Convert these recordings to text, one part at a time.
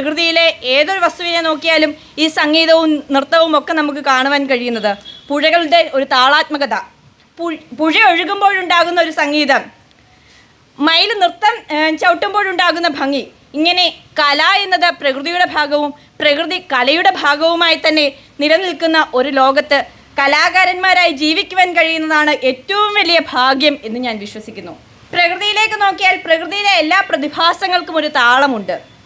പ്രകൃതിയിലെ ഏതൊരു വസ്തുവിനെ നോക്കിയാലും ഈ സംഗീതവും നൃത്തവും ഒക്കെ നമുക്ക് കാണുവാൻ കഴിയുന്നത്. പുഴകളുടെ ഒരു താളാത്മകത. പുഴ ഒഴുകുമ്പോഴുണ്ടാകുന്ന ഒരു സംഗീതം. മയിൽ നൃത്തം ചവിട്ടുമ്പോഴുണ്ടാകുന്ന ഭംഗി. ഇങ്ങനെ കല എന്നത് പ്രകൃതിയുടെ ഭാഗവും പ്രകൃതി കലയുടെ ഭാഗവുമായി തന്നെ നിലനിൽക്കുന്ന ഒരു ലോകത്ത് കലാകാരന്മാരായി ജീവിക്കുവാൻ കഴിയുന്നതാണ് ഏറ്റവും വലിയ ഭാഗ്യം എന്ന് ഞാൻ വിശ്വസിക്കുന്നു. പ്രകൃതിയിലേക്ക് നോക്കിയാൽ പ്രകൃതിയിലെ എല്ലാ പ്രതിഭാസങ്ങൾക്കും ഒരു താളമുണ്ട്.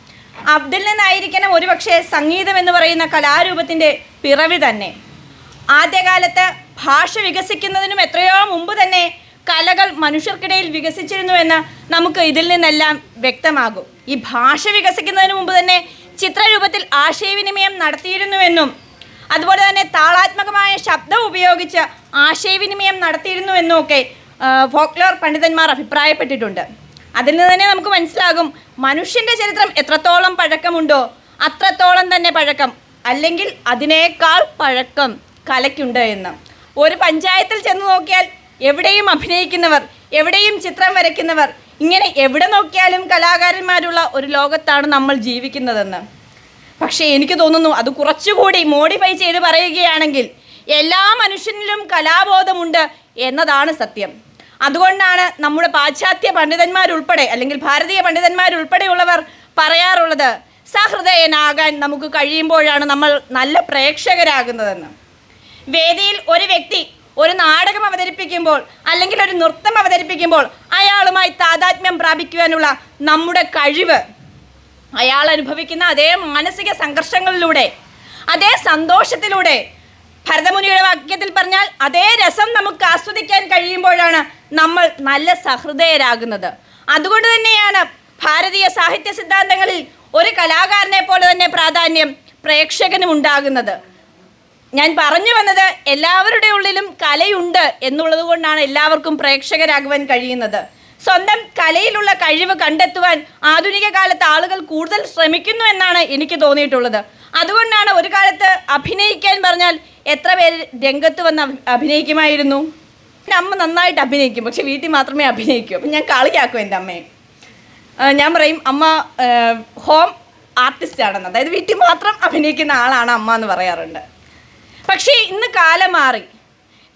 അതിൽ നിന്നായിരിക്കണം ഒരുപക്ഷെ സംഗീതം എന്ന് പറയുന്ന കലാരൂപത്തിന്റെ പിറവി തന്നെ. ആദ്യകാലത്ത് ഭാഷ വികസിക്കുന്നതിനും എത്രയോ മുമ്പ് തന്നെ കലകൾ മനുഷ്യർക്കിടയിൽ വികസിച്ചിരുന്നു എന്ന് നമുക്ക് ഇതിൽ നിന്നെല്ലാം വ്യക്തമാകും. ഈ ഭാഷ വികസിക്കുന്നതിന് മുമ്പ് തന്നെ ചിത്രരൂപത്തിൽ ആശയവിനിമയം നടത്തിയിരുന്നുവെന്നും അതുപോലെ തന്നെ താളാത്മകമായ ശബ്ദം ഉപയോഗിച്ച് ആശയവിനിമയം നടത്തിയിരുന്നുവെന്നും ഒക്കെ ഫോക്ലോർ പണ്ഡിതന്മാർ അഭിപ്രായപ്പെട്ടിട്ടുണ്ട്. അതിൽ നിന്ന് തന്നെ നമുക്ക് മനസ്സിലാകും മനുഷ്യന്റെ ചരിത്രം എത്രത്തോളം പഴക്കമുണ്ടോ അത്രത്തോളം തന്നെ പഴക്കം. അല്ലെങ്കിൽ അതിനേക്കാൾ പഴക്കം കലയ്ക്കുണ്ട് എന്ന്. ഒരു പഞ്ചായത്തിൽ ചെന്ന് നോക്കിയാൽ എവിടെയും അഭിനയിക്കുന്നവർ എവിടെയും ചിത്രം വരയ്ക്കുന്നവർ ഇങ്ങനെ എവിടെ നോക്കിയാലും കലാകാരന്മാരുള്ള ഒരു ലോകത്താണ് നമ്മൾ ജീവിക്കുന്നതെന്ന്. പക്ഷേ എനിക്ക് തോന്നുന്നു അത് കുറച്ചുകൂടി മോഡിഫൈ ചെയ്ത് പറയുകയാണെങ്കിൽ എല്ലാ മനുഷ്യനിലും കലാബോധമുണ്ട് എന്നതാണ് സത്യം. അതുകൊണ്ടാണ് നമ്മുടെ പാശ്ചാത്യ പണ്ഡിതന്മാരുൾപ്പെടെ അല്ലെങ്കിൽ ഭാരതീയ പണ്ഡിതന്മാരുൾപ്പെടെയുള്ളവർ പറയാറുള്ളത് സഹൃദയനാകാൻ നമുക്ക് കഴിയുമ്പോഴാണ് നമ്മൾ നല്ല പ്രേക്ഷകരാകുന്നതെന്ന്. വേദിയിൽ ഒരു വ്യക്തി ഒരു നാടകം അവതരിപ്പിക്കുമ്പോൾ അല്ലെങ്കിൽ ഒരു നൃത്തം അവതരിപ്പിക്കുമ്പോൾ അയാളുമായി താതാത്മ്യം പ്രാപിക്കുവാനുള്ള നമ്മുടെ കഴിവ് അയാൾ അനുഭവിക്കുന്ന അതേ മാനസിക സംഘർഷങ്ങളിലൂടെ അതേ സന്തോഷത്തിലൂടെ ഭരതമുനിയുടെ വാക്യത്തിൽ പറഞ്ഞാൽ അതേ രസം നമുക്ക് ആസ്വദിക്കാൻ കഴിയുമ്പോഴാണ് നമ്മൾ നല്ല സഹൃദയരാകുന്നത്. അതുകൊണ്ട് തന്നെയാണ് ഭാരതീയ സാഹിത്യ സിദ്ധാന്തങ്ങളിൽ ഒരു കലാകാരനെ പോലെ തന്നെ പ്രാധാന്യം പ്രേക്ഷകനും ഉണ്ടാകുന്നത്. ഞാൻ പറഞ്ഞു വന്നത് എല്ലാവരുടെ ഉള്ളിലും കലയുണ്ട് എന്നുള്ളത് കൊണ്ടാണ് എല്ലാവർക്കും പ്രേക്ഷകരാകുവാൻ കഴിയുന്നത്. സ്വന്തം കലയിലുള്ള കഴിവ് കണ്ടെത്തുവാൻ ആധുനിക കാലത്ത് ആളുകൾ കൂടുതൽ ശ്രമിക്കുന്നു എന്നാണ് എനിക്ക് തോന്നിയിട്ടുള്ളത്. അതുകൊണ്ടാണ് ഒരു കാലത്ത് അഭിനയിക്കാൻ പറഞ്ഞാൽ എത്ര പേര് രംഗത്ത് വന്ന് അഭി- അഭിനയിക്കുമായിരുന്നു? എന്റെ അമ്മ നന്നായിട്ട് അഭിനയിക്കും പക്ഷെ വീട്ടിൽ മാത്രമേ അഭിനയിക്കൂ. അപ്പം ഞാൻ കളിയാക്കും എന്റെ അമ്മയെ. ഞാൻ പറയും അമ്മ ഹോം ആർട്ടിസ്റ്റ് ആണെന്ന്. അതായത് വീട്ടിൽ മാത്രം അഭിനയിക്കുന്ന ആളാണ് അമ്മ എന്ന് പറയാറുണ്ട്. പക്ഷേ ഇന്ന് കാലം മാറി.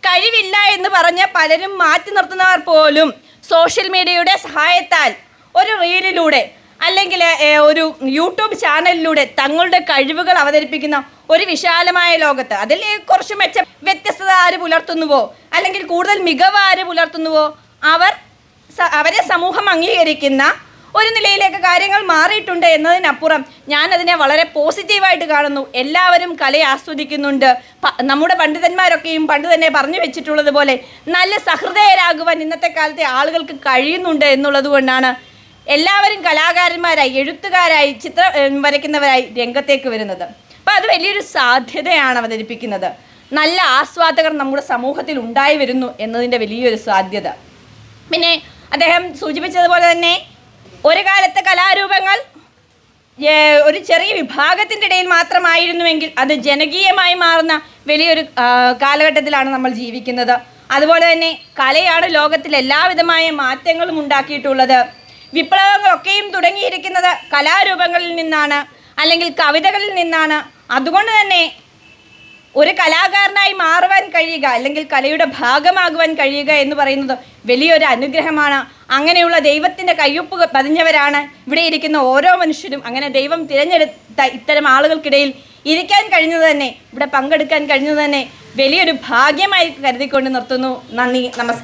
കഴിവില്ല എന്ന് പറഞ്ഞ പലരും മാറ്റി നിർത്തുന്നവർ പോലും സോഷ്യൽ മീഡിയയുടെ സഹായത്താൽ ഒരു റീലിലൂടെ അല്ലെങ്കിൽ ഒരു യൂട്യൂബ് ചാനലിലൂടെ തങ്ങളുടെ കഴിവുകൾ അവതരിപ്പിക്കുന്ന ഒരു വിശാലമായ ലോകത്ത് അതിൽ കുറച്ച് മെച്ച വ്യത്യസ്തത ആര് പുലർത്തുന്നുവോ? അല്ലെങ്കിൽ കൂടുതൽ മികവ് ആര് പുലർത്തുന്നുവോ? അവർ അവരെ സമൂഹം അംഗീകരിക്കുന്ന ഒരു നിലയിലേക്ക് കാര്യങ്ങൾ മാറിയിട്ടുണ്ട് എന്നതിനപ്പുറം ഞാൻ അതിനെ വളരെ പോസിറ്റീവായിട്ട് കാണുന്നു. എല്ലാവരും കലയെ ആസ്വദിക്കുന്നുണ്ട്. നമ്മുടെ പണ്ഡിതന്മാരൊക്കെയും പണ്ട് തന്നെ പറഞ്ഞു വെച്ചിട്ടുള്ളതുപോലെ നല്ല സഹൃദയരാകുവാൻ ഇന്നത്തെ കാലത്തെ ആളുകൾക്ക് കഴിയുന്നുണ്ട് എന്നുള്ളത് കൊണ്ടാണ് എല്ലാവരും കലാകാരന്മാരായി എഴുത്തുകാരായി ചിത്രം വരയ്ക്കുന്നവരായി രംഗത്തേക്ക് വരുന്നത്. അപ്പോൾ അത് വലിയൊരു സാധ്യതയാണ് അവതരിപ്പിക്കുന്നത്. നല്ല ആസ്വാദകർ നമ്മുടെ സമൂഹത്തിൽ ഉണ്ടായി വരുന്നു എന്നതിന്റെ വലിയൊരു സാധ്യത. പിന്നെ അദ്ദേഹം സൂചിപ്പിച്ചതുപോലെ തന്നെ ഒരു കാലത്തെ കലാരൂപങ്ങൾ ഒരു ചെറിയ വിഭാഗത്തിന്റെ ഇടയിൽ മാത്രമായിരുന്നുവെങ്കിൽ അത് ജനകീയമായി മാറുന്ന വലിയൊരു കാലഘട്ടത്തിലാണ് നമ്മൾ ജീവിക്കുന്നത്. അതുപോലെ തന്നെ കലയാണ് ലോകത്തിൽ എല്ലാവിധമായ മാറ്റങ്ങളും ഉണ്ടാക്കിയിട്ടുള്ളത്. വിപ്ലവങ്ങളൊക്കെയും തുടങ്ങിയിരിക്കുന്നത് കലാരൂപങ്ങളിൽ നിന്നാണ്. അല്ലെങ്കിൽ കവിതകളിൽ നിന്നാണ്. അതുകൊണ്ട് തന്നെ ഒരു കലാകാരനായി മാറുവാൻ കഴിയുക അല്ലെങ്കിൽ കലയുടെ ഭാഗമാകുവാൻ കഴിയുക എന്ന് പറയുന്നത് വലിയൊരു അനുഗ്രഹമാണ്. അങ്ങനെയുള്ള ദൈവത്തിന്റെ കയ്യൊപ്പ് പതിഞ്ഞവരാണ് ഇവിടെ ഇരിക്കുന്ന ഓരോ മനുഷ്യരും. അങ്ങനെ ദൈവം തിരഞ്ഞെടുത്ത ഇത്തരം ആളുകൾക്കിടയിൽ ഇരിക്കാൻ കഴിഞ്ഞത് തന്നെ ഇവിടെ പങ്കെടുക്കാൻ കഴിഞ്ഞത് തന്നെ വലിയൊരു ഭാഗ്യമായി കരുതിക്കൊണ്ട് നിർത്തുന്നു. നന്ദി നമസ്കാരം.